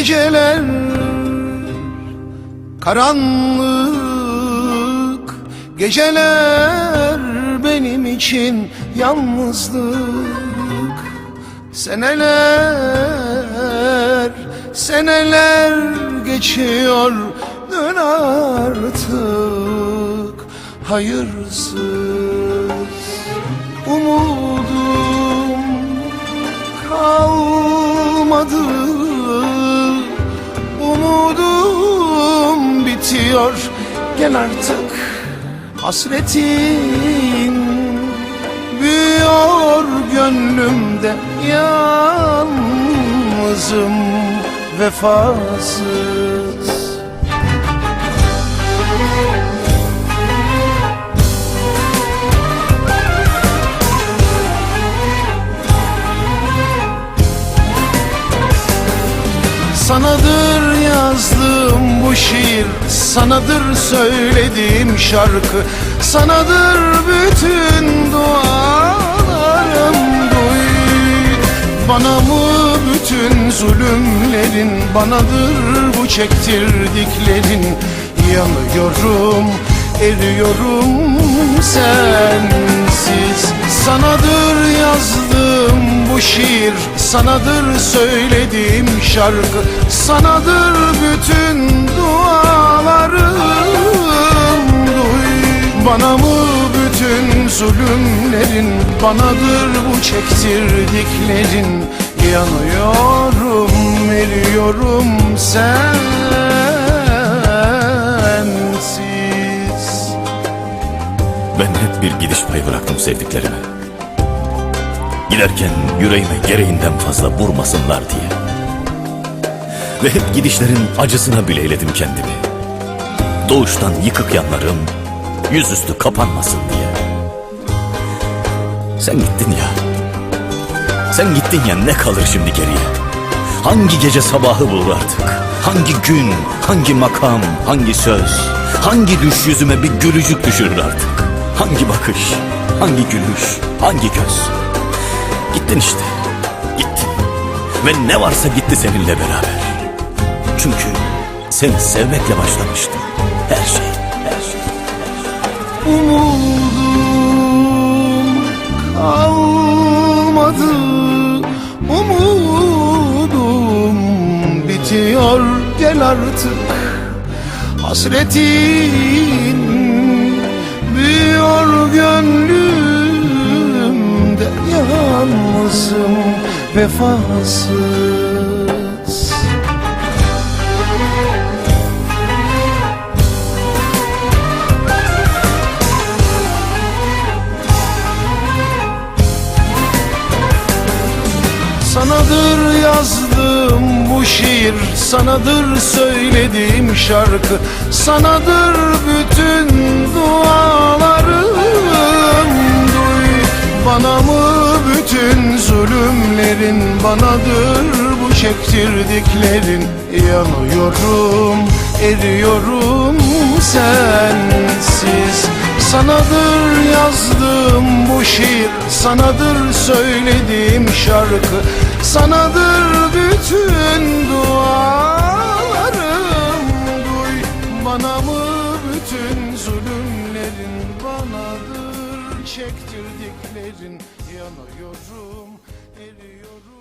Geceler karanlık Geceler benim için yalnızlık. Seneler, seneler geçiyor Dön artık hayırsız. Umudum kalmadı Umudum bitiyor. Gel artık Hasretin Büyüyor gönlümde Yalnızım Vefasız. Sanadır yazdığım bu şiir. Sanadır söylediğim şarkı. Sanadır bütün dualarım duy. Bana mı bütün zulümlerin Banadır bu çektirdiklerin? Yanıyorum, eriyorum sensiz. Sanadır yazdığım bu şiir. Sanadır söylediğim şarkı Sanadır bütün dualarım Duy bana mı bütün zulümlerin Banadır bu çektirdiklerin Yanıyorum, eriyorum sensiz Ben hep bir gidiş payı bıraktım sevdiklerime. Giderken yüreğime gereğinden fazla vurmasınlar diye. Ve hep gidişlerin acısına bileyledim kendimi. Doğuştan yıkık yanlarım yüzüstü kapanmasın diye. Sen gittin ya. Sen gittin ya ne kalır şimdi geriye? Hangi gece sabahı bulur artık? Hangi gün, hangi makam, hangi söz? Hangi düş yüzüme bir gülücük düşürür artık? Hangi bakış, hangi gülüş, hangi göz? Gittin işte, gittin. Ve ne varsa gitti seninle beraber. Çünkü seni sevmekle başlamıştım. Her şey, her şey. Umudum kalmadı Umudum bitiyor gel artık Hasretin büyüyor gönlümde Yalnızım vefasız Sanadır yazdığım bu şiir Sanadır söylediğim şarkı. Sanadır bütün dualarım. Duy bana mı bütün zulümlerin? Banadır bu çektirdiklerin. Yanıyorum, eriyorum sensiz. Sanadır yazdığım bu şiir Sanadır söylediğim şarkı Sanadır bütün dualarım. Duy bana mı bütün zulümlerin? Banadır çektirdiklerin. Yanıyorum, eriyorum